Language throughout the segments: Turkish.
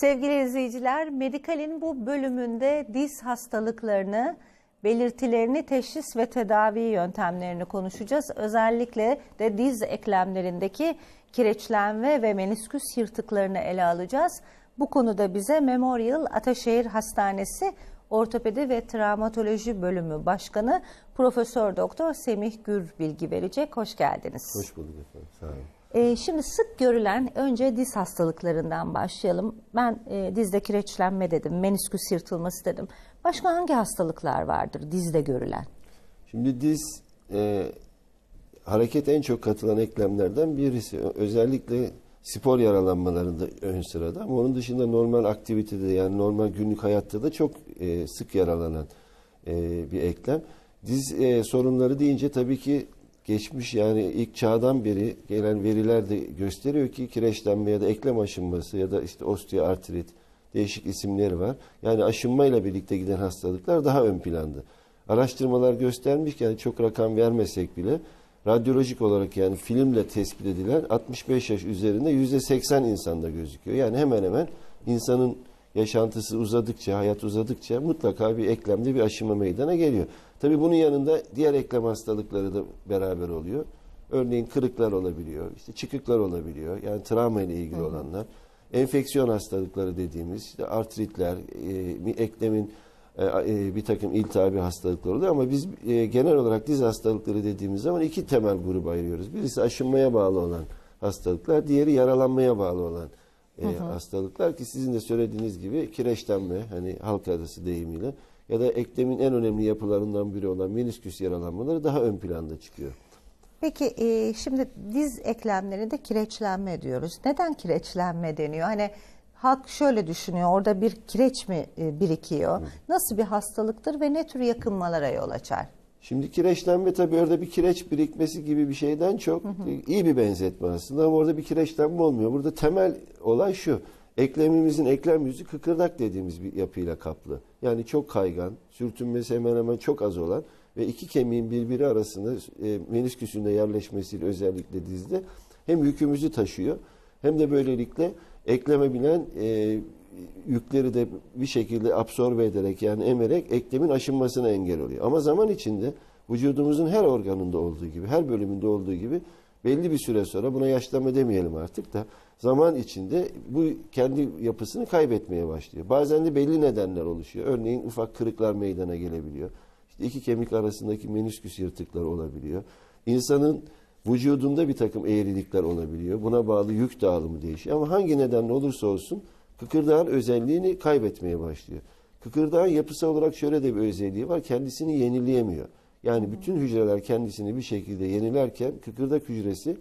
Sevgili izleyiciler, Medikal'in bu bölümünde diz hastalıklarını, belirtilerini, teşhis ve tedavi yöntemlerini konuşacağız. Özellikle de diz eklemlerindeki kireçlenme ve menisküs yırtıklarını ele alacağız. Bu konuda bize Memorial Ataşehir Hastanesi Ortopedi ve Travmatoloji Bölümü Başkanı Profesör Doktor Semih Gür bilgi verecek. Hoş geldiniz. Hoş bulduk efendim. Sağ olun. Ee, şimdi sık görülen önce diz hastalıklarından başlayalım. Ben e, dizde kireçlenme dedim, menisküs yırtılması dedim. Başka hangi hastalıklar vardır dizde görülen? Şimdi diz e, hareket en çok katılan eklemlerden birisi. Özellikle spor yaralanmalarında ön sırada ama onun dışında normal aktivitede yani normal günlük hayatta da çok e, sık yaralanan e, bir eklem. Diz e, sorunları deyince tabii ki geçmiş yani ilk çağdan beri gelen veriler de gösteriyor ki kireçlenme ya da eklem aşınması ya da işte osteoartrit değişik isimleri var. Yani aşınmayla birlikte giden hastalıklar daha ön planda. Araştırmalar göstermiş ki yani çok rakam vermesek bile radyolojik olarak yani filmle tespit edilen 65 yaş üzerinde %80 insanda gözüküyor. Yani hemen hemen insanın yaşantısı uzadıkça, hayat uzadıkça mutlaka bir eklemde bir aşınma meydana geliyor. Tabii bunun yanında diğer eklem hastalıkları da beraber oluyor. Örneğin kırıklar olabiliyor, işte çıkıklar olabiliyor. Yani travma ile ilgili olanlar. Enfeksiyon hastalıkları dediğimiz işte artritler, e, eklemin e, e, bir takım iltihabi hastalıklar oluyor ama biz e, genel olarak diz hastalıkları dediğimiz zaman iki temel gruba ayırıyoruz. Birisi aşınmaya bağlı olan hastalıklar, diğeri yaralanmaya bağlı olan e, hastalıklar ki sizin de söylediğiniz gibi kireçlenme hani halk arası deyimiyle ya da eklemin en önemli yapılarından biri olan menisküs yaralanmaları daha ön planda çıkıyor. Peki e, şimdi diz eklemlerinde kireçlenme diyoruz. Neden kireçlenme deniyor? Hani halk şöyle düşünüyor, orada bir kireç mi e, birikiyor? Nasıl bir hastalıktır ve ne tür yakınmalara yol açar? Şimdi kireçlenme tabii orada bir kireç birikmesi gibi bir şeyden çok iyi bir benzetme aslında ama orada bir kireçlenme olmuyor. Burada temel olay şu. Eklemimizin eklem yüzü kıkırdak dediğimiz bir yapıyla kaplı. Yani çok kaygan, sürtünmesi hemen hemen çok az olan ve iki kemiğin birbiri arasında e, menisküsünde yerleşmesiyle özellikle dizde hem yükümüzü taşıyor hem de böylelikle ekleme binen e, yükleri de bir şekilde absorbe ederek yani emerek eklemin aşınmasına engel oluyor. Ama zaman içinde vücudumuzun her organında olduğu gibi, her bölümünde olduğu gibi belli bir süre sonra buna yaşlanma demeyelim artık da zaman içinde bu kendi yapısını kaybetmeye başlıyor. Bazen de belli nedenler oluşuyor. Örneğin ufak kırıklar meydana gelebiliyor. İşte iki kemik arasındaki menisküs yırtıkları olabiliyor. İnsanın vücudunda bir takım eğrilikler olabiliyor. Buna bağlı yük dağılımı değişiyor. Ama hangi nedenle olursa olsun kıkırdağın özelliğini kaybetmeye başlıyor. Kıkırdağın yapısal olarak şöyle de bir özelliği var. Kendisini yenileyemiyor. Yani bütün hücreler kendisini bir şekilde yenilerken kıkırdak hücresi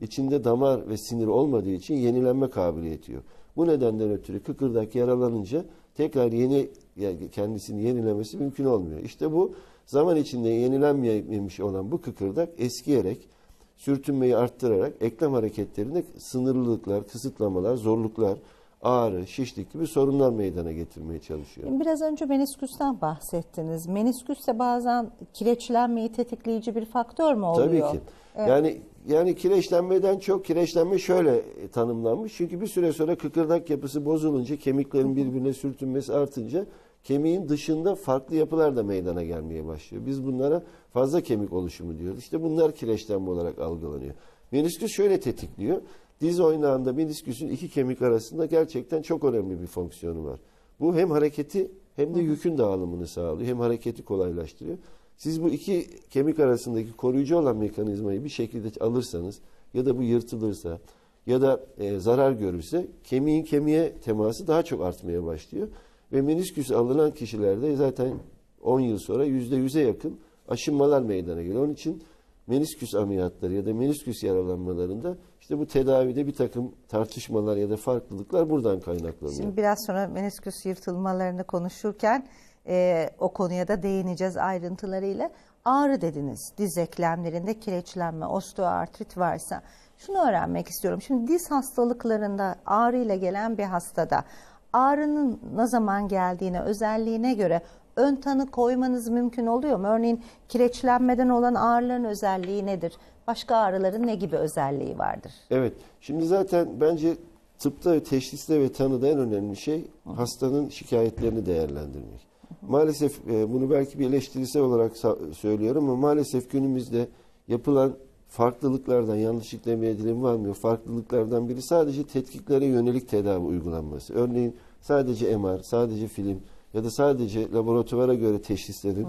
içinde damar ve sinir olmadığı için yenilenme kabiliyeti yok. Bu nedenden ötürü kıkırdak yaralanınca tekrar yeni yani kendisini yenilemesi mümkün olmuyor. İşte bu zaman içinde yenilenmemiş olan bu kıkırdak eskiyerek sürtünmeyi arttırarak eklem hareketlerinde sınırlılıklar, kısıtlamalar, zorluklar, ağrı, şişlik gibi sorunlar meydana getirmeye çalışıyor. Biraz önce menisküsten bahsettiniz. Menisküs de bazen kireçlenmeyi tetikleyici bir faktör mü oluyor? Tabii ki. Yani yani kireçlenmeden çok kireçlenme şöyle tanımlanmış. Çünkü bir süre sonra kıkırdak yapısı bozulunca, kemiklerin birbirine sürtünmesi artınca kemiğin dışında farklı yapılar da meydana gelmeye başlıyor. Biz bunlara fazla kemik oluşumu diyoruz. İşte bunlar kireçlenme olarak algılanıyor. Menisküs şöyle tetikliyor. Diz oynağında menisküsün iki kemik arasında gerçekten çok önemli bir fonksiyonu var. Bu hem hareketi hem de yükün dağılımını sağlıyor. Hem hareketi kolaylaştırıyor. Siz bu iki kemik arasındaki koruyucu olan mekanizmayı bir şekilde alırsanız ya da bu yırtılırsa ya da e, zarar görürse kemiğin kemiğe teması daha çok artmaya başlıyor. Ve menisküs alınan kişilerde zaten 10 yıl sonra %100'e yakın aşınmalar meydana geliyor. Onun için menisküs ameliyatları ya da menisküs yaralanmalarında işte bu tedavide bir takım tartışmalar ya da farklılıklar buradan kaynaklanıyor. Şimdi biraz sonra menisküs yırtılmalarını konuşurken e, o konuya da değineceğiz ayrıntılarıyla. Ağrı dediniz. Diz eklemlerinde kireçlenme, osteoartrit varsa. Şunu öğrenmek istiyorum. Şimdi diz hastalıklarında ağrıyla gelen bir hastada ağrının ne zaman geldiğine, özelliğine göre ön tanı koymanız mümkün oluyor mu? Örneğin kireçlenmeden olan ağrıların özelliği nedir? Başka ağrıların ne gibi özelliği vardır? Evet. Şimdi zaten bence tıpta, teşhiste ve tanıda en önemli şey hastanın şikayetlerini değerlendirmek. Maalesef e, bunu belki bir eleştirisel olarak söylüyorum ama maalesef günümüzde yapılan farklılıklardan, yanlışlık demeye dilim varmıyor, farklılıklardan biri sadece tetkiklere yönelik tedavi uygulanması. Örneğin sadece MR, sadece film ya da sadece laboratuvara göre teşhislerin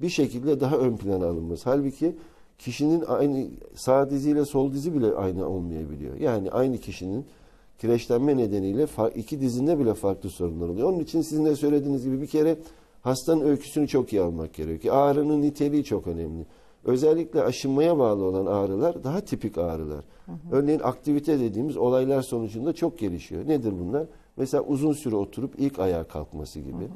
bir şekilde daha ön plana alınması. Halbuki kişinin aynı sağ diziyle sol dizi bile aynı olmayabiliyor. Yani aynı kişinin kireçlenme nedeniyle iki dizinde bile farklı sorunlar oluyor. Onun için sizin de söylediğiniz gibi bir kere hastanın öyküsünü çok iyi almak gerekiyor. Ağrının niteliği çok önemli. Özellikle aşınmaya bağlı olan ağrılar daha tipik ağrılar. Örneğin aktivite dediğimiz olaylar sonucunda çok gelişiyor. Nedir bunlar? Mesela uzun süre oturup ilk ayağa kalkması gibi,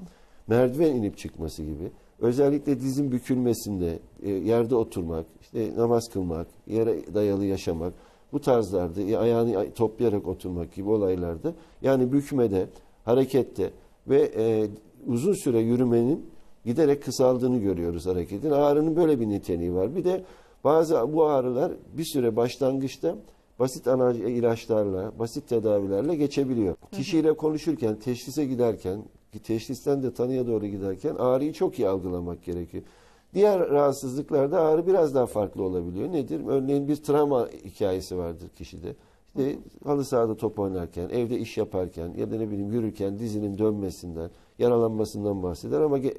merdiven inip çıkması gibi, özellikle dizin bükülmesinde, e, yerde oturmak, işte namaz kılmak, yere dayalı yaşamak, bu tarzlarda e, ayağını toplayarak oturmak gibi olaylarda yani bükmede, harekette ve e, uzun süre yürümenin giderek kısaldığını görüyoruz hareketin. Ağrının böyle bir niteliği var. Bir de bazı bu ağrılar bir süre başlangıçta basit ana ilaçlarla, basit tedavilerle geçebiliyor. Kişiyle konuşurken, teşhise giderken, teşhisten de tanıya doğru giderken ağrıyı çok iyi algılamak gerekiyor. Diğer rahatsızlıklarda ağrı biraz daha farklı olabiliyor. Nedir? Örneğin bir travma hikayesi vardır kişide. İşte halı sahada top oynarken, evde iş yaparken ya da ne bileyim yürürken dizinin dönmesinden, yaralanmasından bahseder ama ge-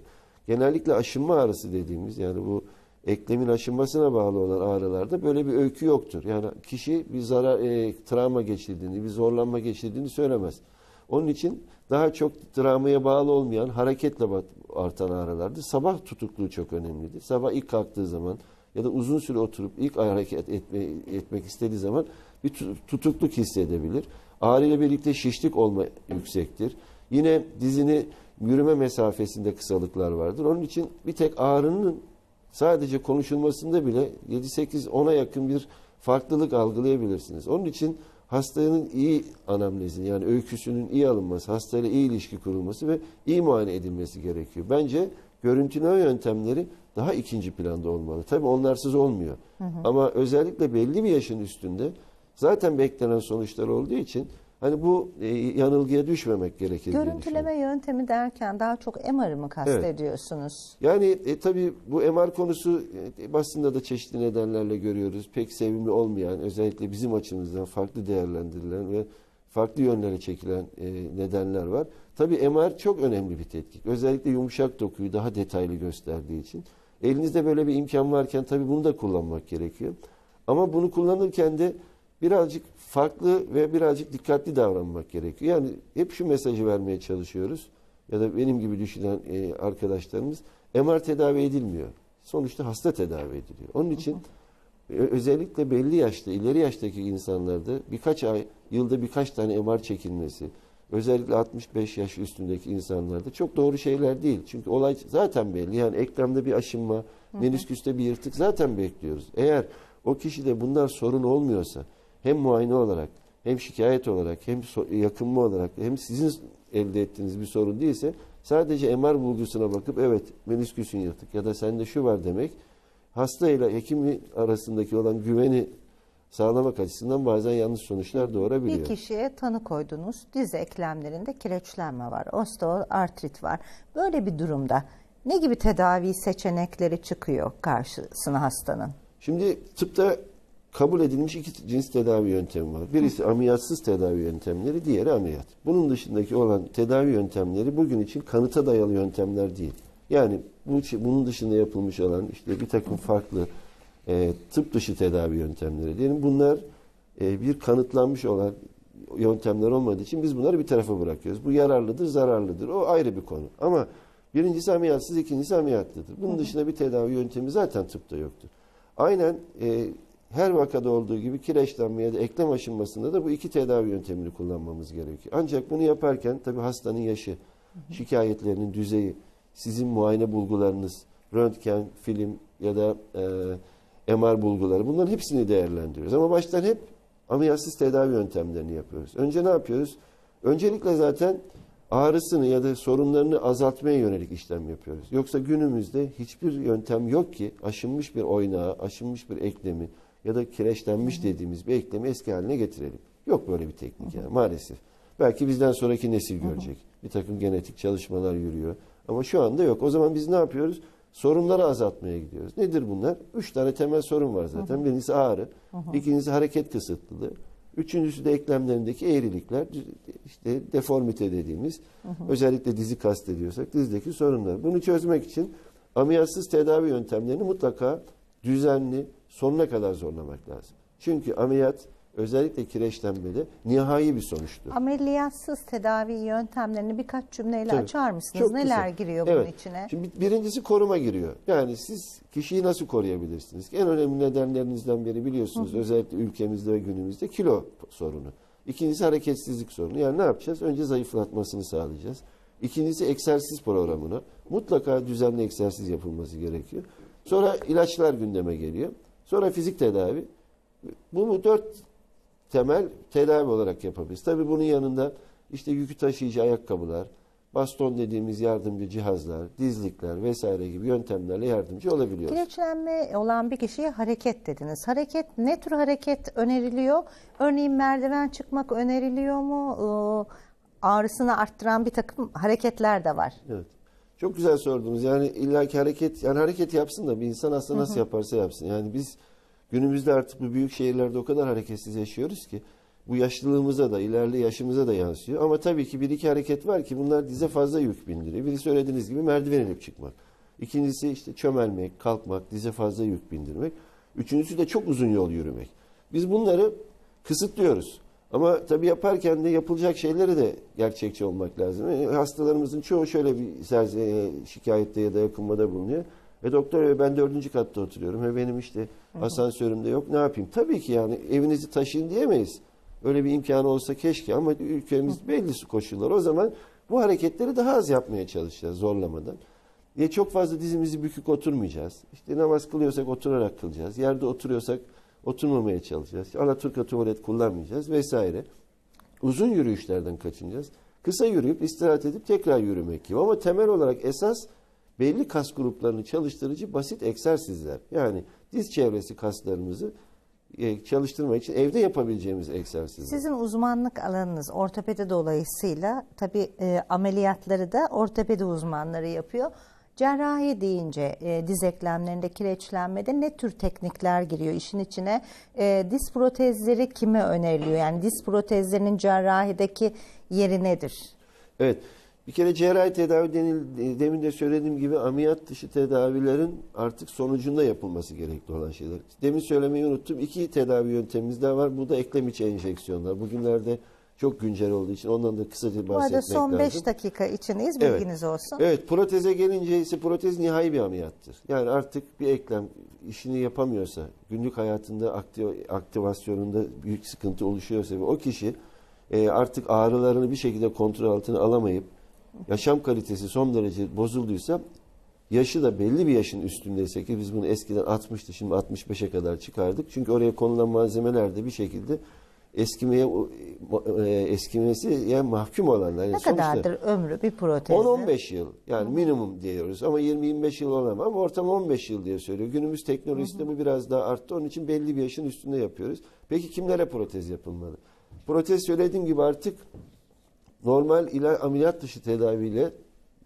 genellikle aşınma ağrısı dediğimiz yani bu eklemin aşınmasına bağlı olan ağrılarda böyle bir öykü yoktur. Yani kişi bir zarar, e, travma geçirdiğini, bir zorlanma geçirdiğini söylemez. Onun için daha çok travmaya bağlı olmayan hareketle artan ağrılardır. Sabah tutukluğu çok önemlidir. Sabah ilk kalktığı zaman ya da uzun süre oturup ilk hareket etme, etmek istediği zaman bir tu- tutukluk hissedebilir. Ağrı ile birlikte şişlik olma yüksektir. Yine dizini yürüme mesafesinde kısalıklar vardır. Onun için bir tek ağrının sadece konuşulmasında bile 7-8-10'a yakın bir farklılık algılayabilirsiniz. Onun için hastanın iyi anamnezi yani öyküsünün iyi alınması, hastayla iyi ilişki kurulması ve iyi muayene edilmesi gerekiyor. Bence görüntüleme yöntemleri daha ikinci planda olmalı. Tabii onlarsız olmuyor. Ama özellikle belli bir yaşın üstünde zaten beklenen sonuçlar olduğu için hani bu e, yanılgıya düşmemek gerekir. Görüntüleme yöntemi derken daha çok MR'ı mı kastediyorsunuz? Yani e, tabii bu MR konusu e, basında da çeşitli nedenlerle görüyoruz. Pek sevimli olmayan, özellikle bizim açımızdan farklı değerlendirilen ve farklı yönlere çekilen e, nedenler var. Tabii MR çok önemli bir tetkik. Özellikle yumuşak dokuyu daha detaylı gösterdiği için. Elinizde böyle bir imkan varken tabii bunu da kullanmak gerekiyor. Ama bunu kullanırken de birazcık farklı ve birazcık dikkatli davranmak gerekiyor. Yani hep şu mesajı vermeye çalışıyoruz ya da benim gibi düşünen e, arkadaşlarımız MR tedavi edilmiyor. Sonuçta hasta tedavi ediliyor. Onun için e, özellikle belli yaşta, ileri yaştaki insanlarda birkaç ay, yılda birkaç tane MR çekilmesi, özellikle 65 yaş üstündeki insanlarda çok doğru şeyler değil. Çünkü olay zaten belli. Yani eklemde bir aşınma, menisküste bir yırtık zaten bekliyoruz. Eğer o kişide bunlar sorun olmuyorsa hem muayene olarak hem şikayet olarak hem yakınma olarak hem sizin elde ettiğiniz bir sorun değilse sadece MR bulgusuna bakıp evet menisküsün yırtık ya da sende şu var demek hasta ile hekim arasındaki olan güveni sağlamak açısından bazen yanlış sonuçlar doğurabiliyor. Bir kişiye tanı koydunuz. Diz eklemlerinde kireçlenme var, osteoartrit var. Böyle bir durumda ne gibi tedavi seçenekleri çıkıyor karşısına hastanın? Şimdi tıpta kabul edilmiş iki cins tedavi yöntemi var. Birisi ameliyatsız tedavi yöntemleri, diğeri ameliyat. Bunun dışındaki olan tedavi yöntemleri bugün için kanıta dayalı yöntemler değil. Yani bu, bunun dışında yapılmış olan işte bir takım farklı e, tıp dışı tedavi yöntemleri diyelim. Bunlar e, bir kanıtlanmış olan yöntemler olmadığı için biz bunları bir tarafa bırakıyoruz. Bu yararlıdır, zararlıdır. O ayrı bir konu. Ama birincisi ameliyatsız, ikincisi ameliyatlıdır. Bunun dışında bir tedavi yöntemi zaten tıpta yoktur. Aynen e, her vakada olduğu gibi kireçlenme ya da eklem aşınmasında da bu iki tedavi yöntemini kullanmamız gerekiyor. Ancak bunu yaparken tabii hastanın yaşı, şikayetlerinin düzeyi, sizin muayene bulgularınız, röntgen, film ya da e, MR bulguları bunların hepsini değerlendiriyoruz. Ama baştan hep ameliyatsız tedavi yöntemlerini yapıyoruz. Önce ne yapıyoruz? Öncelikle zaten ağrısını ya da sorunlarını azaltmaya yönelik işlem yapıyoruz. Yoksa günümüzde hiçbir yöntem yok ki aşınmış bir oynağı, aşınmış bir eklemi ya da kireçlenmiş dediğimiz bir eklemi eski haline getirelim. Yok böyle bir teknik yani maalesef. Belki bizden sonraki nesil görecek. Bir takım genetik çalışmalar yürüyor. Ama şu anda yok. O zaman biz ne yapıyoruz? Sorunları azaltmaya gidiyoruz. Nedir bunlar? Üç tane temel sorun var zaten. Birincisi ağrı. ikincisi hareket kısıtlılığı. Üçüncüsü de eklemlerindeki eğrilikler, işte deformite dediğimiz, özellikle dizi kastediyorsak dizdeki sorunlar. Bunu çözmek için ameliyatsız tedavi yöntemlerini mutlaka düzenli, sonuna kadar zorlamak lazım. Çünkü ameliyat özellikle kireçlenmede nihai bir sonuçtur. Ameliyatsız tedavi yöntemlerini birkaç cümleyle Tabii. açar mısınız? Çok Neler kısa. giriyor Evet. bunun içine? Şimdi bir- birincisi koruma giriyor. Yani siz kişiyi nasıl koruyabilirsiniz? En önemli nedenlerinizden biri biliyorsunuz özellikle ülkemizde ve günümüzde kilo sorunu. İkincisi hareketsizlik sorunu. Yani ne yapacağız? Önce zayıflatmasını sağlayacağız. İkincisi egzersiz programına. Mutlaka düzenli egzersiz yapılması gerekiyor. Sonra ilaçlar gündeme geliyor. Sonra fizik tedavi. Bunu dört temel tedavi olarak yapabiliriz. Tabii bunun yanında işte yükü taşıyıcı ayakkabılar, baston dediğimiz yardımcı cihazlar, dizlikler vesaire gibi yöntemlerle yardımcı olabiliyoruz. Kireçlenme olan bir kişiye hareket dediniz. Hareket ne tür hareket öneriliyor? Örneğin merdiven çıkmak öneriliyor mu? Ee, Ağrısını arttıran bir takım hareketler de var. Evet. Çok güzel sordunuz. Yani illaki hareket yani hareket yapsın da bir insan aslında nasıl yaparsa yapsın. Yani biz günümüzde artık bu büyük şehirlerde o kadar hareketsiz yaşıyoruz ki bu yaşlılığımıza da ilerli yaşımıza da yansıyor. Ama tabii ki bir iki hareket var ki bunlar dize fazla yük bindiriyor. Biri söylediğiniz gibi merdiven inip çıkmak. İkincisi işte çömelmek, kalkmak, dize fazla yük bindirmek. Üçüncüsü de çok uzun yol yürümek. Biz bunları kısıtlıyoruz. Ama tabii yaparken de yapılacak şeyleri de gerçekçi olmak lazım. E, hastalarımızın çoğu şöyle bir serze- e, şikayette ya da yakınmada bulunuyor. E doktor bey ben dördüncü katta oturuyorum. E benim işte asansörümde yok. Ne yapayım? Tabii ki yani evinizi taşıyın diyemeyiz. Öyle bir imkanı olsa keşke ama ülkemiz belli koşullar. O zaman bu hareketleri daha az yapmaya çalışacağız zorlamadan. Ya çok fazla dizimizi bükük oturmayacağız. İşte namaz kılıyorsak oturarak kılacağız. Yerde oturuyorsak oturmamaya çalışacağız. Alaturka tuvalet kullanmayacağız vesaire. Uzun yürüyüşlerden kaçınacağız. Kısa yürüyüp istirahat edip tekrar yürümek gibi. Ama temel olarak esas belli kas gruplarını çalıştırıcı basit egzersizler. Yani diz çevresi kaslarımızı e, çalıştırmak için evde yapabileceğimiz egzersizler. Sizin uzmanlık alanınız ortopedi dolayısıyla tabii e, ameliyatları da ortopedi uzmanları yapıyor. Cerrahi deyince e, diz eklemlerinde kireçlenmede ne tür teknikler giriyor işin içine? E, diz protezleri kime öneriliyor? Yani diz protezlerinin cerrahideki yeri nedir? Evet. Bir kere cerrahi tedavi denil, demin de söylediğim gibi ameliyat dışı tedavilerin artık sonucunda yapılması gerekli olan şeyler. Demin söylemeyi unuttum. İki tedavi yöntemimiz daha var. Bu da eklem içi enjeksiyonlar. Bugünlerde çok güncel olduğu için ondan da kısaca Bu bahsetmek arada son 5 lazım. dakika içindeyiz. Evet. Bilginiz olsun. Evet, proteze gelince ise protez nihai bir ameliyattır. Yani artık bir eklem işini yapamıyorsa, günlük hayatında aktiv- aktivasyonunda büyük sıkıntı oluşuyorsa ve o kişi e, artık ağrılarını bir şekilde kontrol altına alamayıp yaşam kalitesi son derece bozulduysa yaşı da belli bir yaşın üstündeyse ki biz bunu eskiden 60'tı şimdi 65'e kadar çıkardık. Çünkü oraya konulan malzemeler de bir şekilde eskimeye eskimesi mahkum olanlar. Yani Ne kadardır ömrü bir protezin? 10-15 yıl yani minimum diyoruz ama 20-25 yıl olamaz ama ortam 15 yıl diye söylüyor. Günümüz teknolojisi bu biraz daha arttı onun için belli bir yaşın üstünde yapıyoruz. Peki kimlere protez yapılmalı? Protez söylediğim gibi artık normal ila ameliyat dışı tedaviyle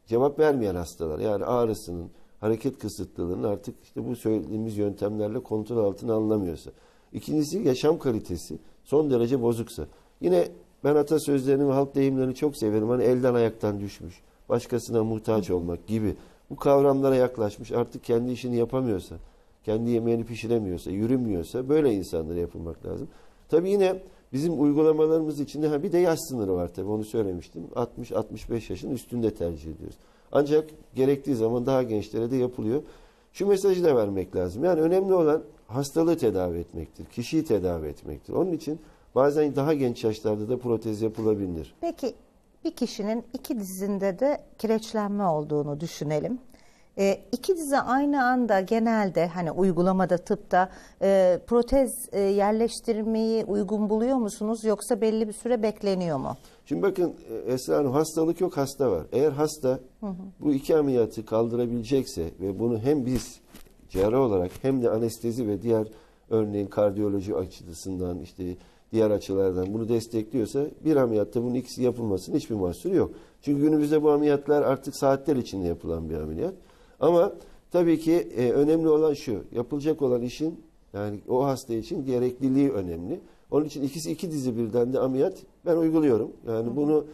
cevap vermeyen hastalar yani ağrısının, hareket kısıtlılığının artık işte bu söylediğimiz yöntemlerle kontrol altına alınamıyorsa. İkincisi yaşam kalitesi son derece bozuksa. Yine ben atasözlerini ve halk deyimlerini çok severim. Hani elden ayaktan düşmüş, başkasına muhtaç olmak gibi. Bu kavramlara yaklaşmış artık kendi işini yapamıyorsa, kendi yemeğini pişiremiyorsa, yürümüyorsa böyle insanlara yapılmak lazım. Tabii yine bizim uygulamalarımız içinde ha bir de yaş sınırı var tabii onu söylemiştim. 60-65 yaşın üstünde tercih ediyoruz. Ancak gerektiği zaman daha gençlere de yapılıyor. Şu mesajı da vermek lazım. Yani önemli olan hastalığı tedavi etmektir. Kişiyi tedavi etmektir. Onun için bazen daha genç yaşlarda da protez yapılabilir. Peki bir kişinin iki dizinde de kireçlenme olduğunu düşünelim. E, iki dizi aynı anda genelde hani uygulamada tıpta e, protez e, yerleştirmeyi uygun buluyor musunuz yoksa belli bir süre bekleniyor mu? Şimdi bakın e, Esra Hanım hastalık yok hasta var. Eğer hasta bu iki ameliyatı kaldırabilecekse ve bunu hem biz cerrah olarak hem de anestezi ve diğer örneğin kardiyoloji açısından işte diğer açılardan bunu destekliyorsa bir ameliyatta bunun ikisi yapılmasının hiçbir mahsuru yok. Çünkü günümüzde bu ameliyatlar artık saatler içinde yapılan bir ameliyat. Ama tabii ki e, önemli olan şu, yapılacak olan işin yani o hasta için gerekliliği önemli. Onun için ikisi iki dizi birden de ameliyat ben uyguluyorum. Yani bunu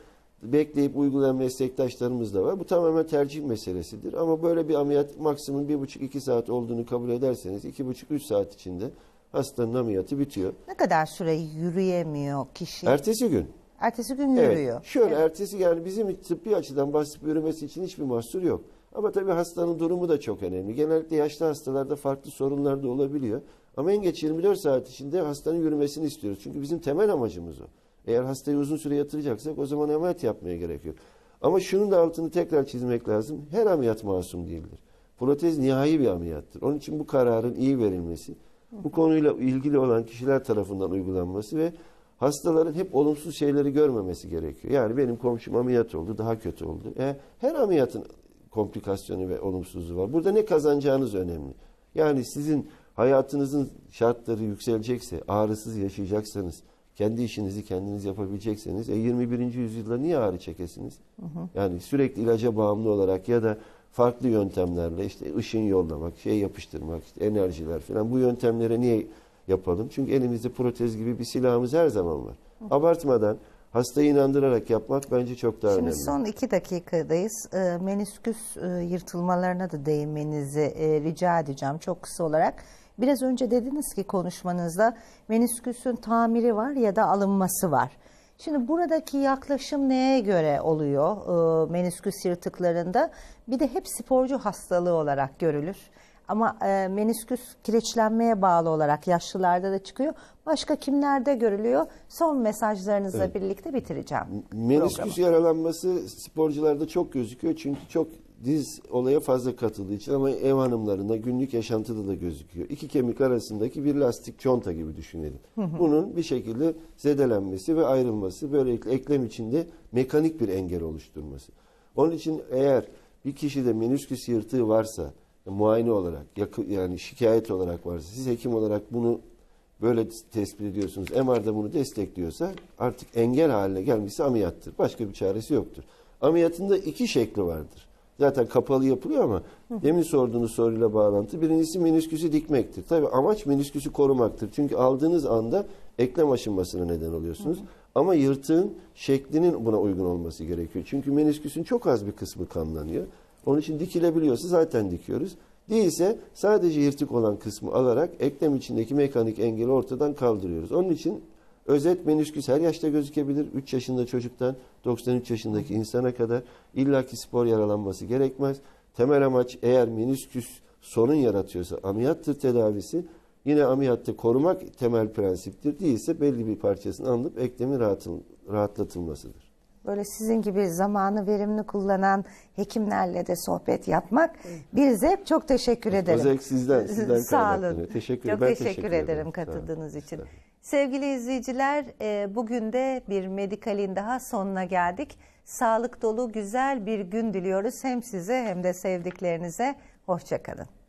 bekleyip uygulayan meslektaşlarımız da var. Bu tamamen tercih meselesidir. Ama böyle bir ameliyat maksimum bir buçuk iki saat olduğunu kabul ederseniz iki buçuk üç saat içinde hastanın ameliyatı bitiyor. Ne kadar süre yürüyemiyor kişi? Ertesi gün. Ertesi gün yürüyor. Evet. Şöyle ertesi yani bizim tıbbi açıdan basıp yürümesi için hiçbir mahsur yok. Ama tabii hastanın durumu da çok önemli. Genellikle yaşlı hastalarda farklı sorunlar da olabiliyor. Ama en geç 24 saat içinde hastanın yürümesini istiyoruz. Çünkü bizim temel amacımız o. Eğer hastayı uzun süre yatıracaksak o zaman ameliyat yapmaya gerekiyor. Ama şunun da altını tekrar çizmek lazım. Her ameliyat masum değildir. Protez nihai bir ameliyattır. Onun için bu kararın iyi verilmesi, bu konuyla ilgili olan kişiler tarafından uygulanması ve hastaların hep olumsuz şeyleri görmemesi gerekiyor. Yani benim komşum ameliyat oldu, daha kötü oldu. E, her ameliyatın komplikasyonu ve olumsuzluğu var. Burada ne kazanacağınız önemli. Yani sizin hayatınızın şartları yükselecekse, ağrısız yaşayacaksanız, kendi işinizi kendiniz yapabilecekseniz, e 21. yüzyılda niye ağrı çekesiniz? Yani sürekli ilaca bağımlı olarak ya da farklı yöntemlerle işte ışın yollamak, şey yapıştırmak, işte enerjiler falan bu yöntemlere niye yapalım? Çünkü elimizde protez gibi bir silahımız her zaman var. Abartmadan, hastayı inandırarak yapmak bence çok daha Şimdi önemli. son iki dakikadayız. E, menisküs e, yırtılmalarına da değinmenizi e, rica edeceğim çok kısa olarak. Biraz önce dediniz ki konuşmanızda menisküsün tamiri var ya da alınması var. Şimdi buradaki yaklaşım neye göre oluyor e, menisküs yırtıklarında? Bir de hep sporcu hastalığı olarak görülür. Ama e, menisküs kireçlenmeye bağlı olarak yaşlılarda da çıkıyor. Başka kimlerde görülüyor? Son mesajlarınızla birlikte bitireceğim. Menisküs programı. yaralanması sporcularda çok gözüküyor çünkü çok diz olaya fazla katıldığı için ama ev hanımlarında günlük yaşantıda da gözüküyor. İki kemik arasındaki bir lastik conta gibi düşünelim. Bunun bir şekilde zedelenmesi ve ayrılması böylelikle eklem içinde mekanik bir engel oluşturması. Onun için eğer bir kişide menisküs yırtığı varsa muayene olarak yani şikayet olarak varsa siz hekim olarak bunu böyle tespit ediyorsunuz. MR'da bunu destekliyorsa artık engel haline gelmişse ameliyattır. Başka bir çaresi yoktur. Ameliyatın da iki şekli vardır. Zaten kapalı yapılıyor ama demin sorduğunuz soruyla bağlantı. Birincisi menisküsü dikmektir. Tabii amaç menisküsü korumaktır. Çünkü aldığınız anda eklem aşınmasına neden oluyorsunuz. Ama yırtığın şeklinin buna uygun olması gerekiyor. Çünkü menisküsün çok az bir kısmı kanlanıyor. Onun için dikilebiliyorsa zaten dikiyoruz. Değilse sadece yırtık olan kısmı alarak eklem içindeki mekanik engeli ortadan kaldırıyoruz. Onun için özet menisküs her yaşta gözükebilir. 3 yaşında çocuktan 93 yaşındaki insana kadar illaki spor yaralanması gerekmez. Temel amaç eğer menisküs sorun yaratıyorsa ameliyattır tedavisi. Yine ameliyatta korumak temel prensiptir. Değilse belli bir parçasını alınıp eklemin rahatın, rahatlatılmasıdır. Böyle sizin gibi zamanı verimli kullanan hekimlerle de sohbet yapmak bir zevk. Çok teşekkür ederim. Zevk sizden, sizden Sağ olun. Teşekkür Çok ben teşekkür, teşekkür ederim ederim. Sağ olun. katıldığınız için. Sağ olun. Sevgili izleyiciler, e, bugün de bir Medikal'in daha sonuna geldik. Sağlık dolu güzel bir gün diliyoruz hem size hem de sevdiklerinize. Hoşçakalın.